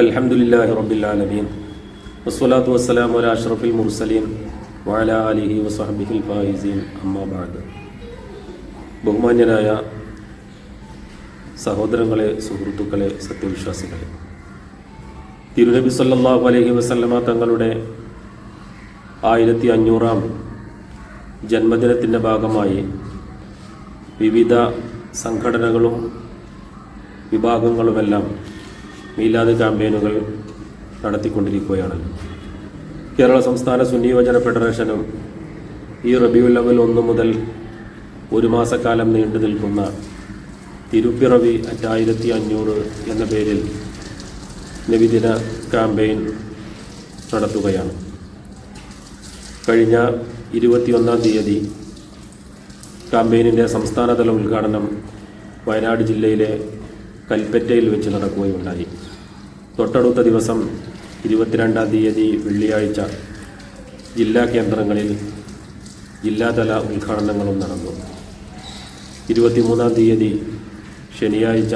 അലഹമുല്ലാഹി റബില്ലാലമീൻ വസ്വലാത്തു വസ്സലാം വല അഷ്റഫുൽ മുർസലീൻ വാല അലിഹി വസഹബിഹിൽ ഫായിസീൻ. അമ്മാബാദ് ബഹുമാന്യരായ സഹോദരങ്ങളെ സുഹൃത്തുക്കളെ സത്യവിശ്വാസികളെ. തിരുനബി സല്ലാഹു അലഹി വസ്ലമ തങ്ങളുടെ ആയിരത്തി അഞ്ഞൂറാം ജന്മദിനത്തിന്റെ ഭാഗമായി വിവിധ സംഘടനകളും വിഭാഗങ്ങളുമെല്ലാം മീലാദ് ക്യാമ്പയിനുകൾ നടത്തിക്കൊണ്ടിരിക്കുകയാണ്. കേരള സംസ്ഥാന സുന്നി യുവജന ഫെഡറേഷനും ഈ റബിയുൽ അവൽ ഒന്ന് മുതൽ ഒരു മാസക്കാലം നീണ്ടു നിൽക്കുന്ന തിരുപ്പിറവി അറ്റായിരത്തി അഞ്ഞൂറ് എന്ന പേരിൽ നബിദിന ക്യാമ്പയിൻ നടത്തുകയാണ്. കഴിഞ്ഞ ഇരുപത്തിയൊന്നാം തീയതി ക്യാമ്പയിനിന്റെ സംസ്ഥാനതല ഉദ്ഘാടനം വയനാട് ജില്ലയിലെ കൽപ്പറ്റയിൽ വെച്ച് നടക്കുകയുണ്ടായി. തൊട്ടടുത്ത ദിവസം ഇരുപത്തിരണ്ടാം തീയതി വെള്ളിയാഴ്ച ജില്ലാ കേന്ദ്രങ്ങളിൽ ജില്ലാതല ഉദ്ഘാടനങ്ങളും നടന്നു. ഇരുപത്തിമൂന്നാം തീയതി ശനിയാഴ്ച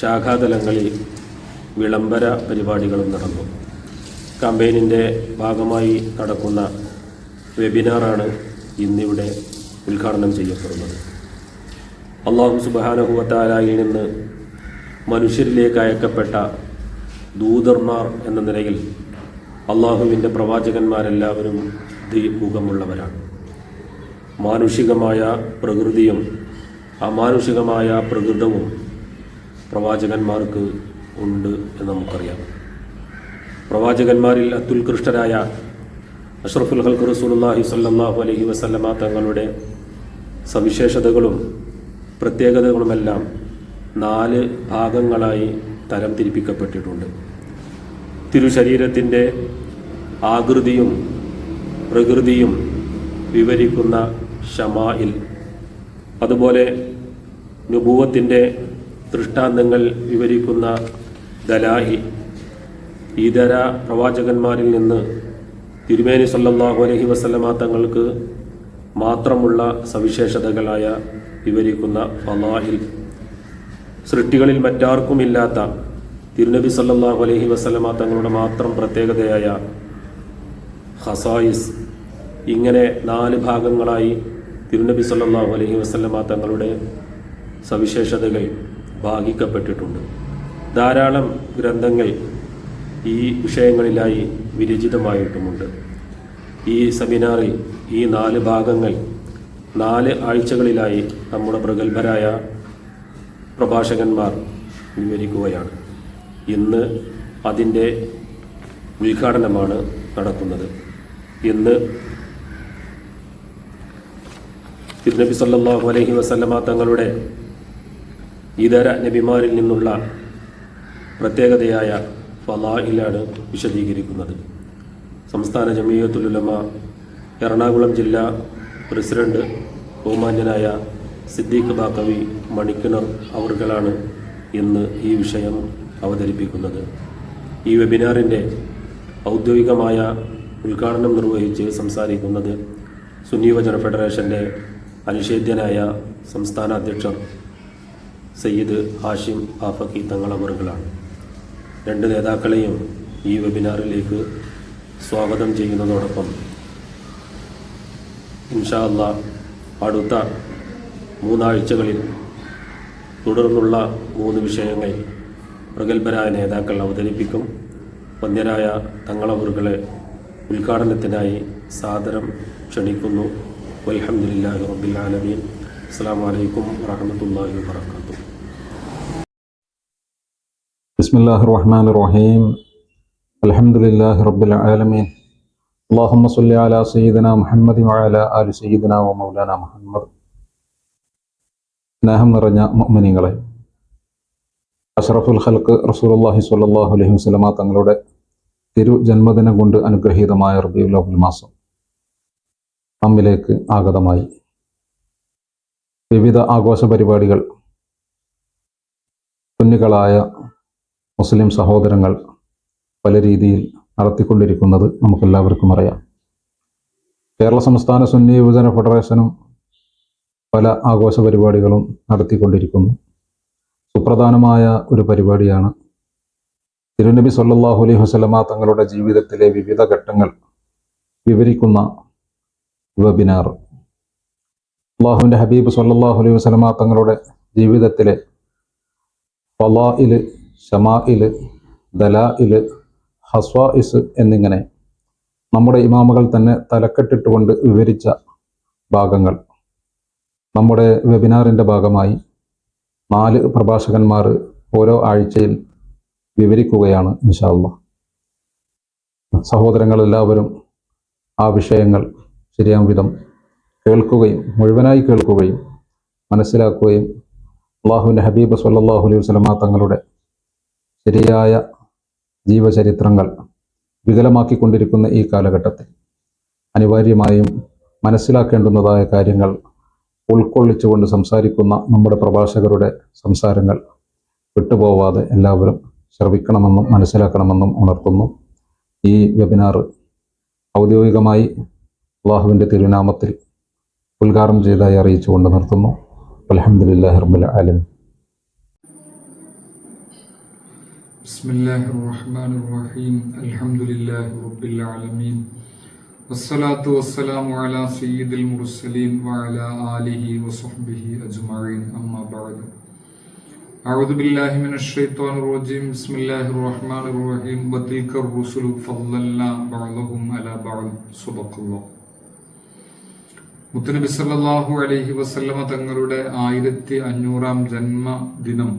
ശാഖാതലങ്ങളിൽ വിളംബര പരിപാടികളും നടന്നു. കമ്പയിനിന്റെ ഭാഗമായി നടക്കുന്ന വെബിനാറാണ് ഇന്നിവിടെ ഉദ്ഘാടനം ചെയ്യപ്പെടുന്നത്. അള്ളാഹു സുബാനഹുവത്താലായിൽ നിന്ന് മനുഷ്യരിലേക്ക് അയക്കപ്പെട്ട ദൂതർമാർ എന്ന നിലയിൽ അള്ളാഹുവിന്റെ പ്രവാചകന്മാരെല്ലാവരും ദീമുഖമുള്ളവരാണ് മാനുഷികമായ പ്രകൃതിയും അമാനുഷികമായ പ്രകൃതവും പ്രവാചകന്മാർക്ക് ഉണ്ട് എന്ന് നമുക്കറിയാം. പ്രവാചകന്മാരിൽ അത്യുത്കൃഷ്ടരായ അഷ്റഫുൽ ഹൽക്ക് റസൂലുല്ലാഹി സല്ലാഹു അലഹി വസല്ലമ തങ്ങളുടെ സവിശേഷതകളും പ്രത്യേകതകളുമെല്ലാം നാല് ഭാഗങ്ങളായി തരം തിരിപ്പിക്കപ്പെട്ടിട്ടുണ്ട് തിരുശരീരത്തിന്റെ ആകൃതിയും പ്രകൃതിയും വിവരിക്കുന്ന ഷമായിൽ അതുപോലെ നുപൂവത്തിന്റെ ദൃഷ്ടാന്തങ്ങൾ വിവരിക്കുന്ന ദലാഹി ഇതര പ്രവാചകന്മാരിൽ നിന്ന് തിരുമേനി സല്ലാഹു അലഹി വസല്ലമ തങ്ങൾക്ക് മാത്രമുള്ള സവിശേഷതകളായ വിവരിക്കുന്ന ഫലാഹിൽ സൃഷ്ടികളിൽ മറ്റാർക്കുമില്ലാത്ത തിരുനബി സല്ലാഹു അലഹി വസ്ലമ തങ്ങളുടെ മാത്രം പ്രത്യേകതയായ ഹസായിസ് ഇങ്ങനെ നാല് ഭാഗങ്ങളായി തിരുനബി സല്ലാഹു അലഹി വസ്ലമ തങ്ങളുടെ സവിശേഷതകൾ ഭാഗിക്കപ്പെട്ടിട്ടുണ്ട്. ധാരാളം ഗ്രന്ഥങ്ങൾ ഈ വിഷയങ്ങളിലായി വിരചിതമായിട്ടുമുണ്ട്. ഈ സെമിനാറിൽ ഈ നാല് ഭാഗങ്ങൾ നാല് ആഴ്ചകളിലായി നമ്മുടെ പ്രഗത്ഭരായ പ്രഭാഷകന്മാർ വിവരിക്കുകയാണ്. ഇന്ന് അതിന്റെ ഉദ്ഘാടനമാണ് നടക്കുന്നത്. ഇന്ന് തിരുനബി സല്ലാഹു അലഹി വസല്ലമ തങ്ങളുടെ ഇതര നബിമാരിൽ നിന്നുള്ള പ്രത്യേകതയായ ഫലാഹിലാണ് വിശദീകരിക്കുന്നത്. സംസ്ഥാന ജമീയത്തുലുലമ എറണാകുളം ജില്ലാ പ്രസിഡന്റ് ബഹുമാന്യനായ സിദ്ദീഖ് ബാക്കവി മണിക്കിണർ അവർകളാണ് ഇന്ന് ഈ വിഷയം അവതരിപ്പിക്കുന്നത്. ഈ വെബിനാറിന്റെ ഔദ്യോഗികമായ ഉദ്ഘാടനം നിർവഹിച്ച് സംസാരിക്കുന്നത് സുന്നി ഫെഡറേഷന്റെ അനിഷേധ്യനായ സംസ്ഥാന അധ്യക്ഷർ സയ്യിദ് ഹാഷിം ആഫക്കി തങ്ങളവറുകളാണ് രണ്ട് നേതാക്കളെയും ഈ വെബിനാറിലേക്ക് സ്വാഗതം ചെയ്യുന്നതോടൊപ്പം ഇൻഷാ അല്ലാ അടുത്ത മൂന്നാഴ്ചകളിൽ തുടർന്നുള്ള മൂന്ന് വിഷയങ്ങൾ പ്രഗത്ഭരായ നേതാക്കൾ അവതരിപ്പിക്കും വന്യരായ തങ്ങളവറുകളെ ഉദ്ഘാടനത്തിനായി സാദരം ക്ഷണിക്കുന്നു വൽഹമുല്ലാഹി റബ്ബിൽ ആലമീൻ അസ്സാം വലൈക്കും വറഹമത്തല്ലാഹി വാത്തു بسم الله الرحمن الرحيم الحمد لله رب العالمين اللهم صل على سيدنا محمد وعلى آل سيدنا ومولانا محمد സ്നേഹം നിറഞ്ഞ മുഅ്മിനീങ്ങളെ. അഷറഫുൽ ഖൽക്ക് റസൂലുള്ളാഹി സ്വല്ലല്ലാഹു അലൈഹി വസല്ലമ തങ്ങളുടെ തിരു ജന്മദിനം കൊണ്ട് അനുഗ്രഹീതമായ റബീഉൽ അവൽ മാസം നമ്മിലേക്ക് ആഗതമായി. വിവിധ ആഘോഷ പരിപാടികൾ കുഞ്ഞുകളായ മുസ്ലിം സഹോദരങ്ങൾ പല രീതിയിൽ നടത്തിക്കൊണ്ടിരിക്കുന്നത് നമുക്കെല്ലാവർക്കും അറിയാം. കേരള സംസ്ഥാന സുന്നി യുവജന ഫെഡറേഷനും പല ആഘോഷ പരിപാടികളും നടത്തിക്കൊണ്ടിരിക്കുന്നു. സുപ്രധാനമായ ഒരു പരിപാടിയാണ്. തിരുനബി സല്ലല്ലാഹു അലൈഹി വസല്ലമ തങ്ങളുടെ ജീവിതത്തിലെ വിവിധ ഘട്ടങ്ങൾ വിവരിക്കുന്ന വെബിനാർ അള്ളാഹുവിന്റെ ഹബീബ് സല്ലല്ലാഹു അലൈഹി വസല്ലമ തങ്ങളുടെ ജീവിതത്തിലെ ഫലായിൽ ഷമായിൽ ദലായിൽ ഹസ്വാഇസ് എന്നിങ്ങനെ നമ്മുടെ ഇമാമുകൾ തന്നെ തലക്കെട്ടിട്ടുകൊണ്ട് വിവരിച്ച ഭാഗങ്ങൾ. നമ്മുടെ വെബിനാറിന്റെ ഭാഗമായി നാല് പ്രഭാഷകന്മാർ ഓരോ ആഴ്ചയിൽ വിവരിക്കുകയാണ് ഇൻഷാല്ല സഹോദരങ്ങളെല്ലാവരും ആ വിഷയങ്ങൾ ശരിയാം വിധം കേൾക്കുകയും മുഴുവനായി കേൾക്കുകയും മനസ്സിലാക്കുകയും അള്ളാഹുവിന്റെ ഹബീബ് സല്ലാഹു അലൈഹി വസ്ലമ തങ്ങളുടെ ശരിയായ ജീവചരിത്രങ്ങൾ വികലമാക്കിക്കൊണ്ടിരിക്കുന്ന ഈ കാലഘട്ടത്തിൽ അനിവാര്യമായും മനസ്സിലാക്കേണ്ടുന്നതായ കാര്യങ്ങൾ ഉൾക്കൊള്ളിച്ചുകൊണ്ട് സംസാരിക്കുന്ന നമ്മുടെ പ്രഭാഷകരുടെ സംസാരങ്ങൾ വിട്ടുപോവാതെ എല്ലാവരും ശ്രവിക്കണമെന്നും മനസ്സിലാക്കണമെന്നും ഉണർത്തുന്നു ഈ വെബിനാർ ഔദ്യോഗികമായി അള്ളാഹുവിൻ്റെ തിരുനാമത്തിൽ ഉദ്ഘാടനം ചെയ്തതായി അറിയിച്ചുകൊണ്ട് നിർത്തുന്നു അലഹമുല്ലാ റബ്ബുൽ ആലമീൻ بسم الله الرحمن الرحيم الحمد لله رب العالمين വസ്സലാത്തു വസ്സലാമു അല സയ്യിദുൽ മുർസലീൻ വഅല ആലിഹി വസഹ്ബിഹി അജ്മഈൻ അമ്മാ ബഅദ് അഊദു ബില്ലാഹി മിനശ് ശൈത്വാനിർ റജീം ബിസ്മില്ലാഹിർ റഹ്മാനിർ റഹീം വതിൽക റുസുലു ഫദ്ദലല്ലാ ബഅദഹും അല ബഅദ് സുബഖുല്ലാഹ് മുത്തനബി സല്ലല്ലാഹു അലൈഹി വസല്ലമ തങ്ങളുടെ ആയിരത്തി അഞ്ഞൂറാം ജന്മദിനം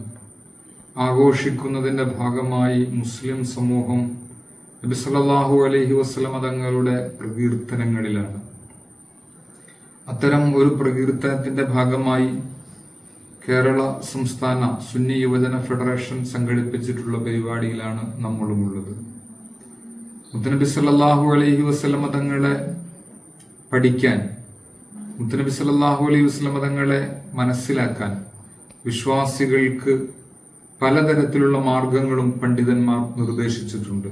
ആഘോഷിക്കുന്നതിന്റെ ഭാഗമായി മുസ്ലിം സമൂഹം നബി അലഹി വസല്ലമ തങ്ങളുടെ പ്രകീർത്തനങ്ങളിലാണ്. അത്തരം ഒരു പ്രകീർത്തനത്തിന്റെ ഭാഗമായി കേരള സംസ്ഥാന സുന്നി യുവജന ഫെഡറേഷൻ സംഘടിപ്പിച്ചിട്ടുള്ള പരിപാടിയിലാണ് നമ്മളുമുള്ളത്. മുത്തനബി സല്ലാഹു അലഹി വസ്ലമ തങ്ങളെ പഠിക്കാൻ മുത്തനബി സല്ലാഹു അലൈഹി വസ്ലമ തങ്ങളെ മനസ്സിലാക്കാൻ വിശ്വാസികൾക്ക് പലതരത്തിലുള്ള മാർഗങ്ങളും പണ്ഡിതന്മാർ നിർദ്ദേശിച്ചിട്ടുണ്ട്.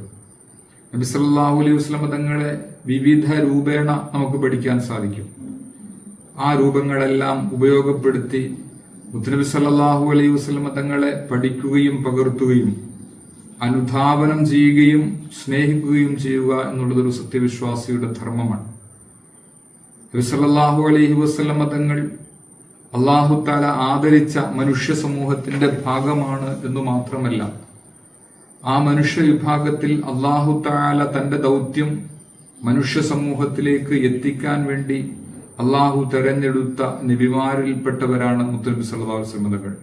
നബി സല്ലല്ലാഹു അലൈഹി വസല്ലമ തങ്ങളെ വിവിധ രൂപേണ നമുക്ക് പഠിക്കാൻ സാധിക്കും. ആ രൂപങ്ങളെല്ലാം ഉപയോഗപ്പെടുത്തി മുത്തനബി സല്ലാഹു അലൈഹി വസല്ലമ തങ്ങളെ പഠിക്കുകയും പകർത്തുകയും അനുധാപനം ചെയ്യുകയും സ്നേഹിക്കുകയും ചെയ്യുക എന്നുള്ളതൊരു സത്യവിശ്വാസിയുടെ ധർമ്മമാണ്. നബി സല്ലല്ലാഹു അലൈഹി വസല്ലമ തങ്ങൾ അള്ളാഹു താല ആദരിച്ച മനുഷ്യ സമൂഹത്തിന്റെ ഭാഗമാണ് എന്ന് മാത്രമല്ല ആ മനുഷ്യ വിഭാഗത്തിൽ അള്ളാഹു താല തന്റെ ദൗത്യം മനുഷ്യ സമൂഹത്തിലേക്ക് എത്തിക്കാൻ വേണ്ടി അള്ളാഹു തെരഞ്ഞെടുത്ത നബിമാരിൽപ്പെട്ടവരാണ് മുത്തനബി വസല്ലം തങ്ങൾ.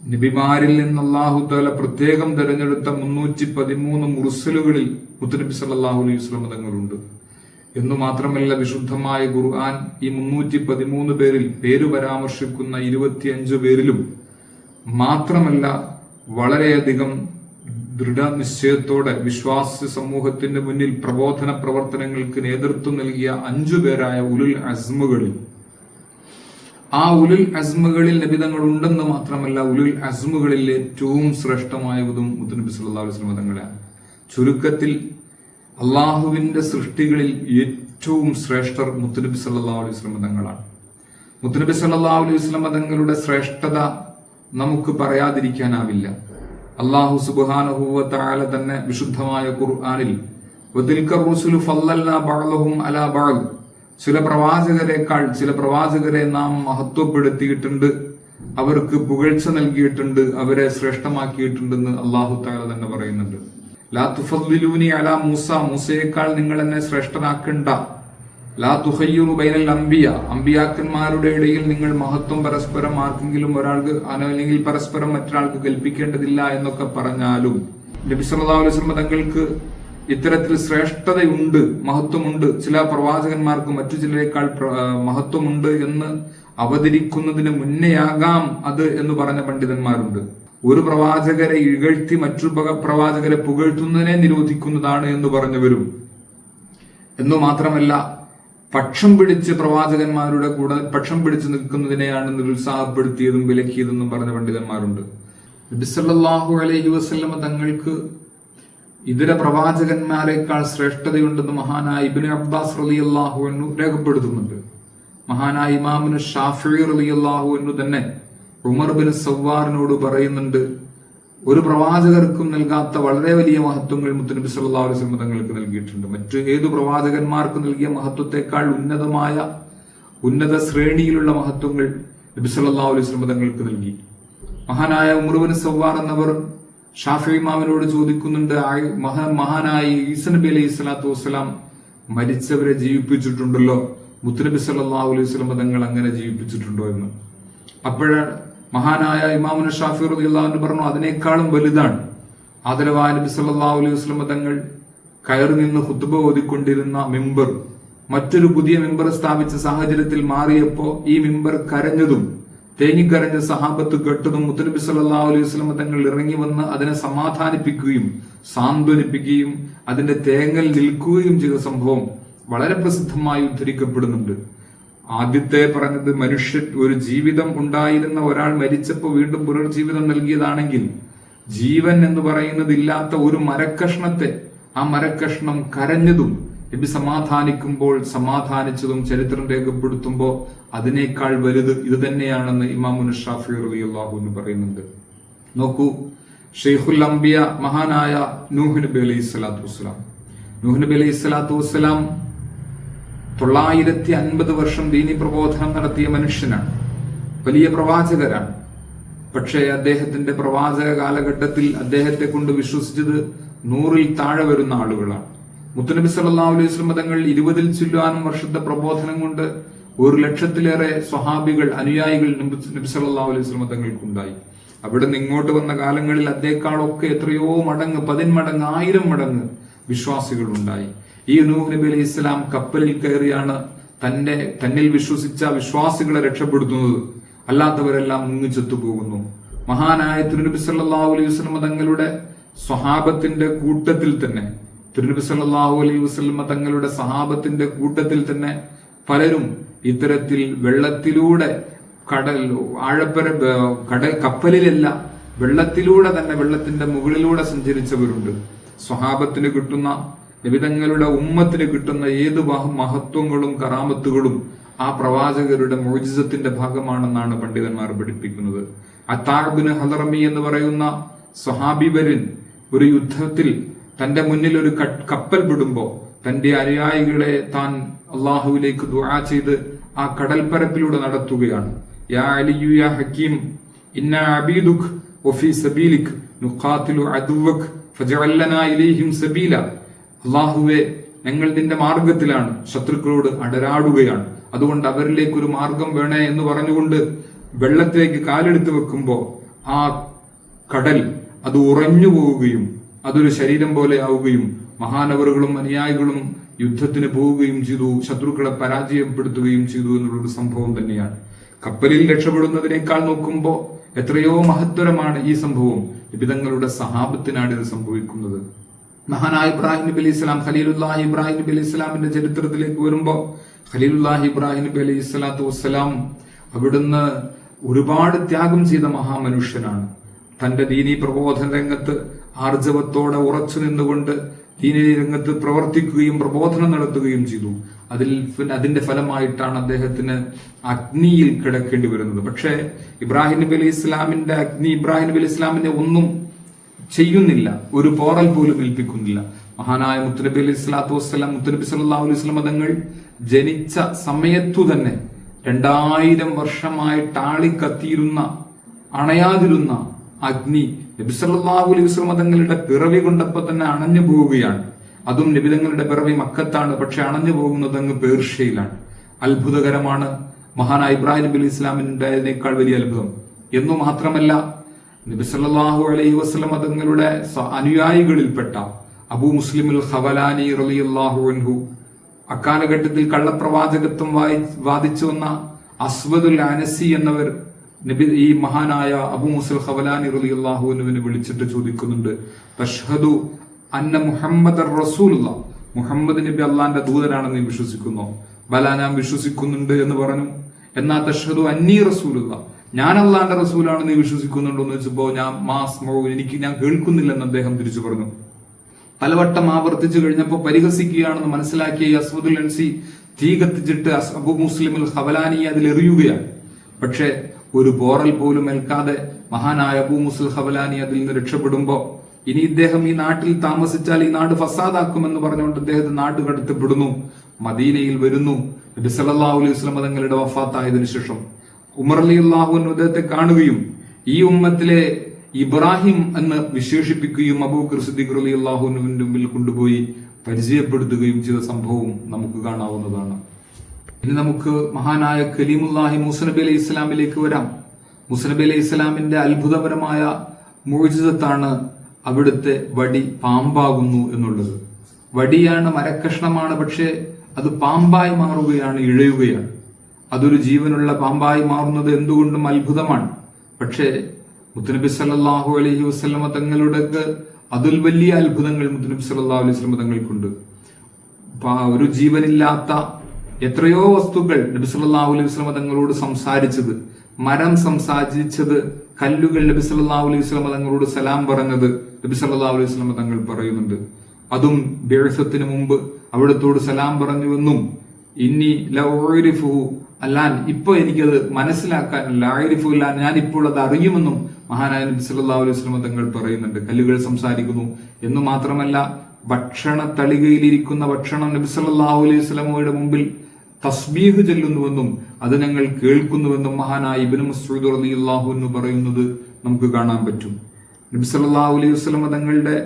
നബിമാരിൽ നിന്ന് അള്ളാഹു താല പ്രത്യേകം തെരഞ്ഞെടുത്ത മുന്നൂറ്റി പതിമൂന്ന് മുർസലുകളിൽ മുത്തനബി സല്ലല്ലാഹു അലൈഹി വസല്ലം തങ്ങളുണ്ട്. എന്നു മാത്രമല്ല വിശുദ്ധമായ ഖുർആൻ ഈ മുന്നൂറ്റി പതിമൂന്ന് പേരിൽ പേര് പരാമർശിക്കുന്ന ഇരുപത്തിയഞ്ചു പേരിലും മാത്രമല്ല വളരെയധികം ദൃഢനിശ്ചയത്തോടെ വിശ്വാസ സമൂഹത്തിന്റെ മുന്നിൽ പ്രബോധന പ്രവർത്തനങ്ങൾക്ക് നേതൃത്വം നൽകിയ അഞ്ചു പേരായ ഉലുൽ അസ്മുകളിൽ. ആ ഉലുൽ അസ്മുകളിൽ ലഭിതങ്ങൾ ഉണ്ടെന്ന് മാത്രമല്ല ഉലുൽ അസ്മുകളിൽ ഏറ്റവും ശ്രേഷ്ഠമായതും മുത്തനബി അലൈഹി വസല്ലം തങ്ങളാണ് ചുരുക്കത്തിൽ അള്ളാഹുവിന്റെ സൃഷ്ടികളിൽ ഏറ്റവും ശ്രേഷ്ഠർ മുത്തുനബി സല്ലല്ലാഹു അലൈഹി വസല്ലം തങ്ങളാണ്. മുത്തുനബി സല്ലല്ലാഹു അലൈഹി വസല്ലം തങ്ങളുടെ ശ്രേഷ്ഠത നമുക്ക് പറയാതിരിക്കാനാവില്ല. അള്ളാഹു തആല തന്നെ വിശുദ്ധമായ ഖുർആനിൽ ചില പ്രവാചകരെക്കാൾ ചില പ്രവാചകരെ നാം മഹത്വപ്പെടുത്തിയിട്ടുണ്ട് അവർക്ക് പുകഴ്ച നൽകിയിട്ടുണ്ട് അവരെ ശ്രേഷ്ഠമാക്കിയിട്ടുണ്ടെന്ന് അള്ളാഹു താല തന്നെ പറയുന്നുണ്ട്. ലാ അലാ മൂസ. മൂസയേക്കാൾ നിങ്ങൾ എന്നെ ശ്രേഷ്ഠനാക്കണ്ട. ലാ തുഹയ്യൂറു ബൈനൽ അംബിയ. അമ്പിയാക്കന്മാരുടെ ഇടയിൽ നിങ്ങൾ മഹത്വം പരസ്പരം ആർക്കെങ്കിലും ഒരാൾക്ക് അല്ലെങ്കിൽ പരസ്പരം മറ്റൊരാൾക്ക് കൽപ്പിക്കേണ്ടതില്ല എന്നൊക്കെ പറഞ്ഞാലും നബി സല്ലല്ലാഹു അലൈഹി വസല്ലം തങ്ങൾക്ക് ഇത്തരത്തിൽ ശ്രേഷ്ഠതയുണ്ട് മഹത്വമുണ്ട്. ചില പ്രവാചകന്മാർക്ക് മറ്റു ചിലരെക്കാൾ മഹത്വമുണ്ട് എന്ന് അവതരിക്കുന്നതിന് മുന്നെയാകാം അത് എന്ന് പറഞ്ഞ പണ്ഡിതന്മാരുണ്ട്. ഒരു പ്രവാചകരെ ഇകഴ്ത്തി മറ്റു പ്രവാചകരെ പുകഴ്ത്തുന്നതിനെ നിരോധിക്കുന്നതാണ് എന്ന് പറഞ്ഞവരും എന്നു മാത്രമല്ല പക്ഷം പിടിച്ച് പ്രവാചകന്മാരുടെ കൂടെ പക്ഷം പിടിച്ച് നിൽക്കുന്നതിനെയാണ് നിരുത്സാഹപ്പെടുത്തിയതും വിലക്കിയതെന്നും പറഞ്ഞ പണ്ഡിതന്മാരുണ്ട്. നബിസല്ലാഹു അലൈഹി വസ്ല്ലമ തങ്ങൾക്ക് ഇതര പ്രവാചകന്മാരെക്കാൾ ശ്രേഷ്ഠതയുണ്ടെന്ന് മഹാനായ ഇബിന് അബ്ബാസ് റലി അള്ളാഹു എന്നു രേഖപ്പെടുത്തുന്നുണ്ട്. മഹാനായ ഇമാമിന് ഷാഫി റലി അള്ളാഹു എന്നു തന്നെ ഉമർ ബിൻ സവ്വാറിനോട് പറയുന്നുണ്ട് ഒരു പ്രവാചകർക്കും നൽകാത്ത വളരെ വലിയ മഹത്വങ്ങൾ മുത്തനബി സല്ലല്ലാഹു അലൈഹി തങ്ങൾക്ക് നൽകിയിട്ടുണ്ട്. മറ്റു ഏതു പ്രവാചകന്മാർക്ക് നൽകിയ മഹത്വത്തെക്കാൾ ഉന്നതമായ ഉന്നത ശ്രേണിയിലുള്ള മഹത്വങ്ങൾ നബി സല്ലല്ലാഹു അലൈഹി തങ്ങൾക്ക് നൽകി. മഹാനായ ഉമർബിൻ സവ്വാർ എന്നവർ ഷാഫി ഇമാമിനോട് ചോദിക്കുന്നുണ്ട് മഹാനായ ഈസ നബി അലൈഹി സ്വലാത്തു വസ്സലാം മരിച്ചവരെ ജീവിപ്പിച്ചിട്ടുണ്ടല്ലോ? മുത്തനബി സല്ലല്ലാഹു അലൈഹി തങ്ങൾ അങ്ങനെ ജീവിപ്പിച്ചിട്ടുണ്ടോ? എന്ന്. അപ്പോഴാണ് മഹാനായ ഇമാമുന ഷാഫി റബിള്ളാഹുന് പറഞ്ഞു അതിനേക്കാളും വലുതാണ്. ആദരവായ നബി അലൈഹി വസല്ലം തങ്ങൾ കയറി നിന്ന് ഖുത്ബ ഓതിക്കൊണ്ടിരുന്ന മെമ്പർ. മറ്റൊരു പുതിയ മെമ്പർ സ്ഥാപിച്ച സാഹചര്യത്തിൽ മാറിയപ്പോൾ ഈ മെമ്പർ കരഞ്ഞതും തേങ്ങിക്കരഞ്ഞ സഹാബത്ത് കെട്ടതും മുത്തനബി സല്ലല്ലാഹു അലൈഹി വസ്ലമ തങ്ങൾ ഇറങ്ങി വന്ന് അതിനെ സമാധാനിപ്പിക്കുകയും സാന്ത്വനിപ്പിക്കുകയും അതിന്റെ തേങ്ങൽ നിൽക്കുകയും ചെയ്ത സംഭവം വളരെ പ്രസിദ്ധമായി ഉദ്ധരിക്കപ്പെടുന്നുണ്ട്. ആദ്യത്തെ പറഞ്ഞത് മനുഷ്യൻ ഒരു ജീവിതം ഉണ്ടായിരുന്ന ഒരാൾ മരിച്ചപ്പോൾ വീണ്ടും പുനർജീവിതം നൽകിയതാണെങ്കിൽ ജീവൻ എന്ന് പറയുന്നത് ഇല്ലാത്ത ഒരു മരക്കഷ്ണത്തെ ആ മരക്കഷ്ണം കരഞ്ഞതും നബി സമാധാനിക്കുമ്പോൾ സമാധാനിച്ചതും ചരിത്രം രേഖപ്പെടുത്തുമ്പോൾ അതിനേക്കാൾ വലുത് ഇത് തന്നെയാണെന്ന് ഇമാമുൻ ഷാഫി റബി അൻഹു പറയുന്നുണ്ട്. നോക്കൂ ഷെയ്ഖുൽ അംബിയ മഹാനായ നൂഹ് നബി അലൈഹി സ്വലാത്തു വസ്സലാം. നൂഹ് നബി അലൈഹി സ്വലാത്തു വസ്സലാം തൊള്ളായിരത്തി അൻപത് വർഷം ദീനി പ്രബോധനം നടത്തിയ മനുഷ്യനാണ്. വലിയ പ്രവാചകരാണ്. പക്ഷേ അദ്ദേഹത്തിന്റെ പ്രവാചക കാലഘട്ടത്തിൽ അദ്ദേഹത്തെ കൊണ്ട് വിശ്വസിച്ചത് നൂറിൽ താഴെ വരുന്ന ആളുകളാണ്. മുത്തനബി സല്ലല്ലാഹു അലൈഹി വസല്ലം തങ്ങൾ ഇരുപതിൽ ചുല്ലാനും വർഷത്തെ പ്രബോധനം കൊണ്ട് ഒരു ലക്ഷത്തിലേറെ സ്വഹാബികൾ അനുയായികൾ നബി- സല്ലല്ലാഹു അലൈഹി വസല്ലം തങ്ങൾക്കുണ്ടായി. അവിടെ നിന്ന് ഇങ്ങോട്ട് വന്ന കാലങ്ങളിൽ അദ്ദേഹക്കാളൊക്കെ എത്രയോ മടങ്ങ് പതിന്മടങ്ങ് ആയിരം മടങ്ങ് വിശ്വാസികൾ ഉണ്ടായി ഈ നൂഹ് നബി അലൈഹി ഇസ്ലാം കപ്പലിൽ കയറിയാണ് തന്റെ തന്നിൽ വിശ്വസിച്ച വിശ്വാസികളെ രക്ഷപ്പെടുത്തുന്നത്. അല്ലാത്തവരെല്ലാം മുങ്ങിച്ചെത്തു പോകുന്നു മഹാനായ തിരുനബി സല്ലാഹു അലൈഹി വസ്ലമ തങ്ങളുടെ സ്വഹാബത്തിന്റെ കൂട്ടത്തിൽ തന്നെ തിരുനബി സല്ലാഹു അലൈഹി വസ്ലമ തങ്ങളുടെ സഹാബത്തിന്റെ കൂട്ടത്തിൽ തന്നെ പലരും ഇത്തരത്തിൽ വെള്ളത്തിലൂടെ കടൽ ആഴപ്പര കടൽ കപ്പലിലല്ല വെള്ളത്തിലൂടെ തന്നെ വെള്ളത്തിന്റെ മുകളിലൂടെ സഞ്ചരിച്ചവരുണ്ട്. സ്വഹാബത്തിന് കിട്ടുന്ന നിബിതങ്ങളുടെ ഉമ്മത്തിന് കിട്ടുന്ന ഏത് മഹത്വങ്ങളും കറാമത്തുകളും ആ പ്രവാചകരുടെ മോചിതത്തിന്റെ ഭാഗമാണെന്നാണ് പണ്ഡിതന്മാർ പഠിപ്പിക്കുന്നത്. അത്താർബിന് ഹലറമി എന്ന് പറയുന്ന സ്വഹാബിവരൻ ഒരു യുദ്ധത്തിൽ തന്റെ മുന്നിൽ ഒരു കപ്പൽ വിടുമ്പോ തന്റെ അനുയായികളെ താൻ അള്ളാഹുവിലേക്ക് ദുആ ചെയ്ത് ആ കടൽപ്പരപ്പിലൂടെ നടത്തുകയാണ്. യാ അലിയു യാ ഹക്കീം ഇന്ന അബീദുഖ് ഒഫി സബീലിഖ് നുഖാത്തിലു അദുവഖ് ഫജഅല്ലനാ ലനാ ഇലൈഹിം സബീല. അള്ളാഹുവെ ഞങ്ങൾ നിന്റെ മാർഗത്തിലാണ് ശത്രുക്കളോട് അടരാടുകയാണ്. അതുകൊണ്ട് അവരിലേക്ക് ഒരു മാർഗം വേണേ എന്ന് പറഞ്ഞുകൊണ്ട് വെള്ളത്തിലേക്ക് കാലെടുത്ത് വെക്കുമ്പോൾ ആ കടൽ അത് ഉറഞ്ഞു പോവുകയും അതൊരു ശരീരം പോലെ ആവുകയും മഹാനവറുകളും അനുയായികളും യുദ്ധത്തിന് പോവുകയും ചെയ്തു ശത്രുക്കളെ പരാജയപ്പെടുത്തുകയും ചെയ്തു എന്നുള്ളൊരു സംഭവം തന്നെയാണ്. കപ്പലിൽ രക്ഷപ്പെടുന്നതിനേക്കാൾ നോക്കുമ്പോൾ എത്രയോ മഹത്തരമാണ് ഈ സംഭവം. വിവിധങ്ങളുടെ സഹാബത്തിനാണ് ഇത് സംഭവിക്കുന്നത്. മഹാനായ ഇബ്രാഹിം നബി അലൈഹി ഇസ്ലാം ഖലീലുല്ലാഹി ഇബ്രാഹിം നബി അലൈഹി ഇസ്ലാമിന്റെ ചരിത്രത്തിലേക്ക് വരുമ്പോ ഖലീലുല്ലാഹി ഇബ്രാഹിം നബി അലൈഹി സ്വലാത്തു വസ്സലാം അവിടുന്ന് ഒരുപാട് ത്യാഗം ചെയ്ത മഹാമനുഷ്യനാണ്. തന്റെ ദീനി പ്രബോധന രംഗത്ത് ആർജവത്തോടെ ഉറച്ചു നിന്നുകൊണ്ട് ദീനി രംഗത്ത് പ്രവർത്തിക്കുകയും പ്രബോധനം നടത്തുകയും ചെയ്തു. അതിൽ അതിന്റെ ഫലമായിട്ടാണ് അദ്ദേഹത്തിന് അഗ്നിയിൽ കിടക്കേണ്ടി വരുന്നത്. പക്ഷേ ഇബ്രാഹിം നബി അലൈഹി ഇസ്ലാമിന്റെ അഗ്നി ഇബ്രാഹിം നബി അലൈഹി ഇസ്ലാമിനെ ഒന്നും ചെയ്യുന്നില്ല. ഒരു പോറൽ പോലും ഏൽപ്പിക്കുന്നില്ല. മഹാനായ മുത്തനബി അലൈഹി സ്വലാത്തു വസ്സലാം മുത്തനബി സല്ലല്ലാഹു അലൈഹി വസല്ലം മതങ്ങൾ ജനിച്ച സമയത്തു തന്നെ രണ്ടായിരം വർഷമായി ടാളിക്കത്തിയിരുന്ന അണയാതിരുന്ന അഗ്നി നബി സല്ലാഹു അലൈഹി വസല്ലം തങ്ങളുടെ പിറവി കൊണ്ടപ്പോ തന്നെ അണഞ്ഞു പോവുകയാണ്. അതും നിബിതങ്ങളുടെ പിറവി മക്കത്താണ്. പക്ഷെ അണഞ്ഞു പോകുന്നത് അങ്ങ് പേർഷ്യയിലാണ്. അത്ഭുതകരമാണ്. മഹാനായ ഇബ്രാഹിം നബി അലി ഇസ്ലാമിനുണ്ടായതിനേക്കാൾ വലിയ അത്ഭുതം. എന്നു മാത്രമല്ല നബി സല്ലല്ലാഹു അലൈഹി വസ്ലം തങ്ങളുടെ അനുയായികളിൽപ്പെട്ട അബൂ മുസ്ലിമുൽ ഹവലാനി റളിയല്ലാഹു അൻഹു അക്കാലഘട്ടത്തിൽ കള്ളപ്രവാചകത്വം വായി വാദിച്ചു വന്ന അസ്വദുൽ അനസി എന്നവർ നബി ഈ മഹാനായ അബു മുസ്ലിം ഹവലാനി റളിയല്ലാഹു അൻഹുവിനെ വിളിച്ചിട്ട് ചോദിക്കുന്നുണ്ട് തഷ്ഹദു അന്ന മുഹമ്മദ് റസൂലുള്ള മുഹമ്മദ് നബി അള്ളാന്റെ ദൂതനാണെന്ന് വിശ്വസിക്കുന്നു. ബല ഞാൻ വിശ്വസിക്കുന്നുണ്ട് എന്ന് പറഞ്ഞു. എന്നാ തഷ്ഹദു അന്നീ റസൂലുള്ള? ഞാൻ അള്ളാന്റെ റസൂലാണ് നീ വിശ്വസിക്കുന്നുണ്ടോ എന്ന് വെച്ചപ്പോ ഞാൻ മാസ് മൗ എനിക്ക് ഞാൻ കേൾക്കുന്നില്ലെന്ന് അദ്ദേഹം തിരിച്ചു പറഞ്ഞു. പലവട്ടം ആവർത്തിച്ചു കഴിഞ്ഞപ്പോൾ പരിഹസിക്കുകയാണെന്ന് മനസ്സിലാക്കിയ ഈ അസ്വദുൽ അൻസി തീ കത്തിച്ചിട്ട് അബു മുസ്ലിമിൽ ഹവലാനി അതിൽ എറിയുകയാണ്. പക്ഷേ ഒരു ബോറൽ പോലും ഏൽക്കാതെ മഹാനായ അബു മുസ്ലിം ഹവലാനി അതിൽ നിന്ന് രക്ഷപ്പെടുമ്പോ ഇനി ഇദ്ദേഹം ഈ നാട്ടിൽ താമസിച്ചാൽ ഈ നാട് ഫസാദാക്കുമെന്ന് പറഞ്ഞുകൊണ്ട് അദ്ദേഹത്തെ നാട് കടത്തപ്പെടുന്നു മദീനയിൽ വരുന്നു. നബി സല്ലല്ലാഹു അലൈഹി വസല്ലം തങ്ങളുടെ വഫാത്തായതിനു ശേഷം ഉമർ അള്ളാഹു അദ്ദേഹത്തെ കാണുകയും ഈ ഉമ്മത്തിലെ ഇബ്രാഹിം എന്ന് വിശേഷിപ്പിക്കുകയും അബൂക്കർ സിദ്ദീഖ് അലി അള്ളാഹുവിന്റെ മുമ്പിൽ കൊണ്ടുപോയി പരിചയപ്പെടുത്തുകയും ചെയ്ത സംഭവം നമുക്ക് കാണാവുന്നതാണ്. ഇനി നമുക്ക് മഹാനായ കലീമുല്ലാഹി മുസനബി അലൈഹി ഇസ്ലാമിലേക്ക് വരാം. മുസനബി അലൈഹി ഇസ്ലാമിന്റെ അത്ഭുതപരമായ മോചിതത്താണ് അവിടുത്തെ വടി പാമ്പാകുന്നു എന്നുള്ളത്. വടിയാണ് മരക്കഷ്ണമാണ് പക്ഷേ അത് പാമ്പായി മാറുകയാണ് ഇഴയുകയാണ്. അതൊരു ജീവനുള്ള പാമ്പായി മാറുന്നത് എന്തുകൊണ്ടും അത്ഭുതമാണ്. പക്ഷേ മുത്തനബി സല്ലാഹു അലഹി വസല്ലമ തങ്ങളുടെ അതിൽ വലിയ അത്ഭുതങ്ങൾ മുത്തനബി സല്ലാ അലൈഹി വസ്ലമ തങ്ങൾക്കുണ്ട്. ഒരു ജീവനില്ലാത്ത എത്രയോ വസ്തുക്കൾ നബി സല്ലാഹു അലൈഹി വസ്ലമ തങ്ങളോട് സംസാരിച്ചത്. മരം സംസാരിച്ചത് കല്ലുകൾ നബി സല്ലാഹു അലൈഹി വസ്ലമ തങ്ങളോട് സലാം പറഞ്ഞത് നബി സല്ലാഹു അലൈഹി വസ്ലമ തങ്ങൾ പറയുന്നുണ്ട്. അതും ബേഴ്സത്തിന് മുമ്പ് അവിടത്തോട് സലാം പറഞ്ഞുവെന്നും ഇനി ലൗരിഫു അല്ലാൻ ഇപ്പൊ എനിക്കത് മനസ്സിലാക്കാനല്ല ആയിരിക്കില്ല. ഞാൻ ഇപ്പോൾ അത് അറിയുമെന്നും മഹാനായ നബി സല്ലല്ലാഹു അലൈഹി സ്വലമ തങ്ങൾ പറയുന്നുണ്ട്. കല്ലുകൾ സംസാരിക്കുന്നു എന്ന് മാത്രമല്ല ഭക്ഷണ തളികയിലിരിക്കുന്ന ഭക്ഷണം നബി സല്ലല്ലാഹു അലൈഹി വസല്ലമയുടെ മുമ്പിൽ തസ്ബീഹ് ചെല്ലുന്നുവെന്നും അത് ഞങ്ങൾ കേൾക്കുന്നുവെന്നും മഹാനായ ഇബ്നു മസ്ഊദ് റളിയല്ലാഹു അൻഹു പറയുന്നത് നമുക്ക് കാണാൻ പറ്റും. നബി സല്ലല്ലാഹു അലൈഹി വസല്ലമ തങ്ങളുടെ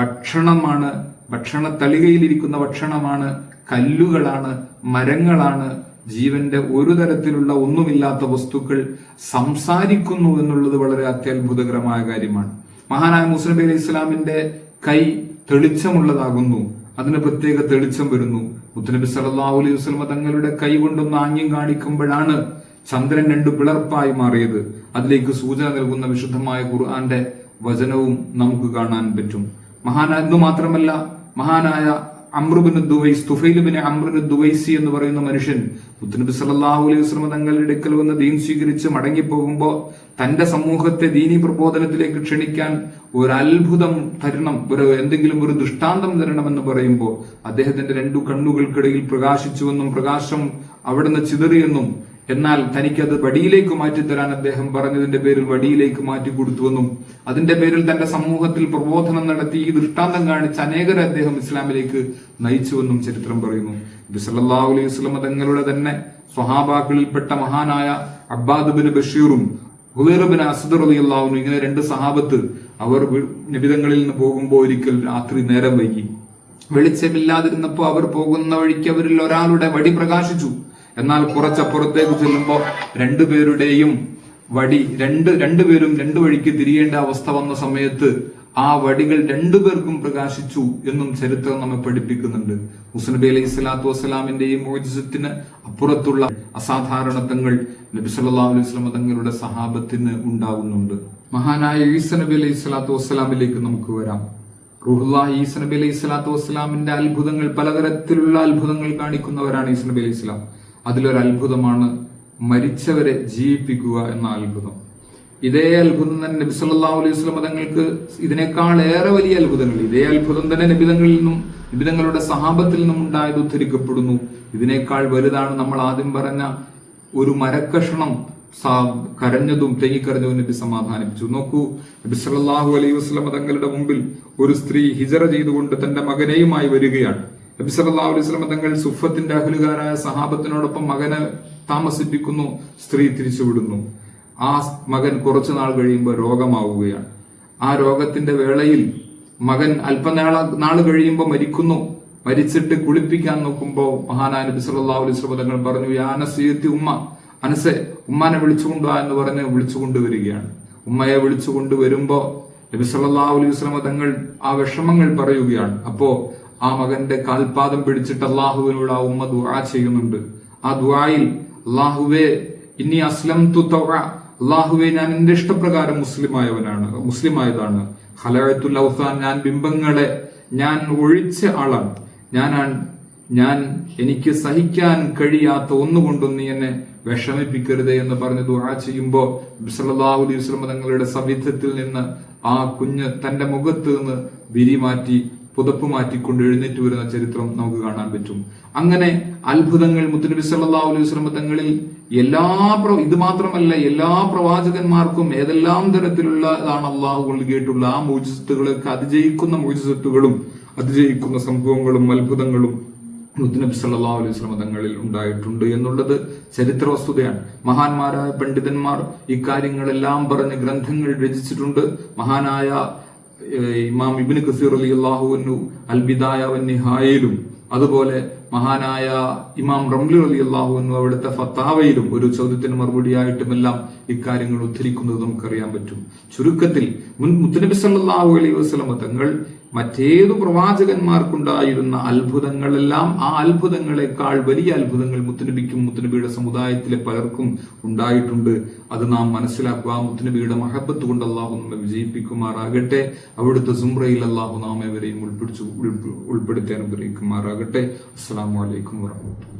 ഭക്ഷണമാണ് ഭക്ഷണ തളികയിലിരിക്കുന്ന ഭക്ഷണമാണ് കല്ലുകളാണ് മരങ്ങളാണ് ജീവന്റെ ഒരു തരത്തിലുള്ള ഒന്നുമില്ലാത്ത വസ്തുക്കൾ സംസാരിക്കുന്നു എന്നുള്ളത് വളരെ അത്യത്ഭുതകരമായ കാര്യമാണ്. മഹാനായ മുസ്ലിം അലി ഇസ്ലാമിന്റെ കൈ തെളിച്ചമുള്ളതാകുന്നു. അതിന് പ്രത്യേക തെളിച്ചം വരുന്നു. മുത്തനബി സല്ലല്ലാഹു അലൈഹി വസല്ലമ തങ്ങളുടെ കൈ കൊണ്ടൊന്ന് ആംഗ്യം കാണിക്കുമ്പോഴാണ് ചന്ദ്രൻ രണ്ട് പിളർപ്പായി മാറിയത്. അതിലേക്ക് സൂചന നൽകുന്ന വിശുദ്ധമായ ഖുർആന്റെ വചനവും നമുക്ക് കാണാൻ പറ്റും. മഹാനായ എന്ന് മാത്രമല്ല മഹാനായ അമ്രുബിന് ദുവൈസ് തുഫൈലുബിന് അമ്രുബിന് ദുവൈസി എന്ന് പറയുന്ന മനുഷ്യൻ മുത്തനബി സല്ലല്ലാഹു അലൈഹി വസ്ലമ തങ്ങളുടെ അടുക്കൽ വന്ന് ദീൻ സ്വീകരിച്ച് മടങ്ങിപ്പോകുമ്പോൾ തന്റെ സമൂഹത്തെ ദീനി പ്രബോധനത്തിലേക്ക് ക്ഷണിക്കാൻ ഒരു അത്ഭുതം തരണം ഒരു എന്തെങ്കിലും ഒരു ദൃഷ്ടാന്തം തരണമെന്ന് പറയുമ്പോൾ അദ്ദേഹത്തിന്റെ രണ്ടു കണ്ണുകൾക്കിടയിൽ പ്രകാശിച്ചുവെന്നും പ്രകാശം അവിടുന്ന് ചിതറിയെന്നും എന്നാൽ തനിക്കത് വടിയിലേക്ക് മാറ്റിത്തരാൻ അദ്ദേഹം പറഞ്ഞതിന്റെ പേരിൽ വടിയിലേക്ക് മാറ്റി കൊടുത്തുവെന്നും അതിന്റെ പേരിൽ തന്റെ സമൂഹത്തിൽ പ്രബോധനം നടത്തി ഈ ദൃഷ്ടാന്തം കാണിച്ച് അനേകരെ അദ്ദേഹം ഇസ്ലാമിലേക്ക് നയിച്ചുവെന്നും ചരിത്രം പറയുന്നു. നബി സല്ലല്ലാഹു അലൈഹി വസല്ലമ തങ്ങളുടെ തന്നെ സ്വഹാബാക്കളിൽപ്പെട്ട മഹാനായ അബ്ബാദ് ബിൻ ബഷീറും ഹുദൈർ ബിൻ അലി റളിയല്ലാഹു ഇങ്ങനെ രണ്ട് സഹാബത്ത് അവർ നബിതങ്ങളിൽ നിന്ന് പോകുമ്പോൾ ഒരിക്കൽ രാത്രി നേരം വൈകി. വെളിച്ചമില്ലാതിരുന്നപ്പോൾ അവർ പോകുന്ന വഴിക്ക് അവരിൽ ഒരാളുടെ വടി പ്രകാശിച്ചു. എന്നാൽ കുറച്ചപ്പുറത്തേക്ക് ചെല്ലുമ്പോൾ രണ്ടുപേരുടെയും വടി രണ്ട് രണ്ടുപേരും രണ്ടു വഴിക്ക് തിരിയേണ്ട അവസ്ഥ വന്ന സമയത്ത് ആ വടികൾ രണ്ടുപേർക്കും പ്രകാശിച്ചു എന്നും ചരിത്രം നമ്മെ പഠിപ്പിക്കുന്നുണ്ട്. മുസ്നബി അലൈഹി സ്വലാത്തു വസ്സലാമിന്റെ ഈ മോചിസത്തിന് അപ്പുറത്തുള്ള അസാധാരണത്വങ്ങൾ നബി സല്ലാ അലൈഹി സ്വലമ തങ്ങളുടെ സഹാബത്തിന് ഉണ്ടാകുന്നുണ്ട്. മഹാനായ ഈസ നബി അലൈഹി സ്വലാത്തു വസ്സലാമിലേക്ക് നമുക്ക് വരാം. റുഹുല്ലാ ഈസ നബി അലൈഹി സ്വലാത്തു വസ്സലാമിന്റെ അത്ഭുതങ്ങൾ പലതരത്തിലുള്ള അത്ഭുതങ്ങൾ കാണിക്കുന്നവരാണ് ഈസ നബി അലൈഹി സ്വലാം. അതിലൊരു അത്ഭുതമാണ് മരിച്ചവരെ ജീവിപ്പിക്കുക എന്ന അത്ഭുതം. ഇതേ അത്ഭുതം തന്നെ നബി സല്ലല്ലാഹു അലൈഹി വസല്ലം തങ്ങൾക്ക് ഇതിനേക്കാൾ ഏറെ വലിയ അത്ഭുതങ്ങൾ. ഇതേ അത്ഭുതം തന്നെ നിബിതങ്ങളിൽ നിന്നും നിബിതങ്ങളുടെ സഹാബത്തിൽ നിന്നും ഉണ്ടായത് ഉദ്ധരിക്കപ്പെടുന്നു. ഇതിനേക്കാൾ വലുതാണ് നമ്മൾ ആദ്യം പറഞ്ഞ ഒരു മരക്കഷണം കരഞ്ഞതും തെങ്ങിക്കരഞ്ഞതും നബി സമാധാനിപ്പിച്ചു. നോക്കൂ നബി സല്ലാഹു അലൈഹി വസല്ലം തങ്ങളുടെ മുമ്പിൽ ഒരു സ്ത്രീ ഹിജറ ചെയ്തുകൊണ്ട് തന്റെ മകനെയുമായി വരികയാണ്. നബി അലൈഹി തങ്ങൾ സുഫത്തിന്റെ അഹ്ലുകാരായ സഹാബത്തിനോടൊപ്പം മകനെ താമസിപ്പിക്കുന്നു സ്ത്രീ തിരിച്ചുവിടുന്നു. ആ മകൻ കുറച്ചു നാൾ കഴിയുമ്പോൾ രോഗമാവുകയാണ്. ആ രോഗത്തിന്റെ വേളയിൽ മകൻ അല്പനാള നാൾ കഴിയുമ്പോൾ മരിക്കുന്നു. മരിച്ചിട്ട് കുളിപ്പിക്കാൻ നോക്കുമ്പോൾ മഹാനായ നബി സല്ലല്ലാഹു അലൈഹി തങ്ങൾ പറഞ്ഞു യാനസീത്തി ഉമ്മ അനസെ ഉമ്മാനെ വിളിച്ചുകൊണ്ടുവാ എന്ന് പറഞ്ഞ് വിളിച്ചുകൊണ്ടുവരികയാണ്. ഉമ്മയെ വിളിച്ചുകൊണ്ടുവരുമ്പോ നബി സല്ലല്ലാഹു അലൈഹി തങ്ങൾ ആ വിഷമങ്ങൾ പറയുകയാണ്. അപ്പോ ആ മകന്റെ കാൽപാദം പിടിച്ചിട്ട് അള്ളാഹുവിനോട് ആ ഉമ്മ ദുആ ചെയ്യുന്നുണ്ട്. ആ ദുആയിൽ അള്ളാഹുവേ ഇനി അസ്ലം തു അള്ളാഹുവെ ഞാൻ എന്റെ ഇഷ്ടപ്രകാരം മുസ്ലിമായവനാണ് മുസ്ലിമായതാണ്. ഹലഴത്തുൽ ഔസാൻ ഞാൻ ബിംബങ്ങളെ ഞാൻ ഒഴിച്ച ആളാണ്. ഞാനാണ് ഞാൻ എനിക്ക് സഹിക്കാൻ കഴിയാത്ത ഒന്നുകൊണ്ടും നീ എന്നെ വിഷമിപ്പിക്കരുത് എന്ന് പറഞ്ഞ് ദുആ ചെയ്യുമ്പോൾ സല്ലല്ലാഹു അലൈഹി വസല്ലം തങ്ങളുടെ സവിധത്തിൽ നിന്ന് ആ കുഞ്ഞ് തന്റെ മുഖത്ത് നിന്ന് വിരി മാറ്റി പുതപ്പ് മാറ്റിക്കൊണ്ട് എഴുന്നേറ്റ് വരുന്ന ചരിത്രം നമുക്ക് കാണാൻ പറ്റും. അങ്ങനെ അത്ഭുതങ്ങൾ മുത്തനബി സല്ലല്ലാഹു അലൈഹി തങ്ങളിൽ എല്ലാ ഇത് മാത്രമല്ല എല്ലാ പ്രവാചകന്മാർക്കും ഏതെല്ലാം തരത്തിലുള്ളതാണ് അള്ളാഹു നൽകിയിട്ടുള്ള ആ മോചിസത്തുകളൊക്കെ അതിജയിക്കുന്ന മോചിസത്തുകളും അതിജയിക്കുന്ന സംഭവങ്ങളും അത്ഭുതങ്ങളും മുത്തുനബി സല്ലല്ലാഹു അലൈഹി വസല്ലം തങ്ങളിൽ ഉണ്ടായിട്ടുണ്ട് എന്നുള്ളത് ചരിത്ര വസ്തുതയാണ് മഹാന്മാരായ പണ്ഡിതന്മാർ ഇക്കാര്യങ്ങളെല്ലാം പറഞ്ഞ് ഗ്രന്ഥങ്ങൾ രചിച്ചിട്ടുണ്ട്. മഹാനായ ഇമാം ഇബിന് കസീർ അലി അള്ളാഹുവിനു അൽബിദായ വന്നിഹായയിലും അതുപോലെ മഹാനായ ഇമാം റംലി അലി അള്ളാഹുവിനു അവിടുത്തെ ഫത്താവയിലും ഒരു ചോദ്യത്തിന് മറുപടിയായിട്ടുമെല്ലാം ഇക്കാര്യങ്ങൾ ഉദ്ധരിക്കുന്നത് നമുക്കറിയാൻ പറ്റും. ചുരുക്കത്തിൽ മുൻ മുത്തനബി സല്ലാഹു അലൈഹി വസ്ലമ തങ്ങൾ മറ്റേതു പ്രവാചകന്മാർക്കുണ്ടായിരുന്ന അത്ഭുതങ്ങളെല്ലാം ആ അത്ഭുതങ്ങളെക്കാൾ വലിയ അത്ഭുതങ്ങൾ മുത്തുനബിക്കും മുത്തുനബിയുടെ സമുദായത്തിലെ പലർക്കും ഉണ്ടായിട്ടുണ്ട്. അത് നാം മനസ്സിലാക്കുക മുത്തുനബിയുടെ മഹബത്ത് കൊണ്ട് അള്ളാഹു നമ്മെ വിജയിപ്പിക്കുമാറാകട്ടെ. അവിടുത്തെ സുംറയിൽ അള്ളാഹു നാം എവരെയും ഉൾപ്പെടുത്തി ഉൾപ്പെടുത്തി അനുഗ്രഹിക്കുമാറാകട്ടെ. അസ്സാം വലൈക്കും വാഹമത്തുള്ള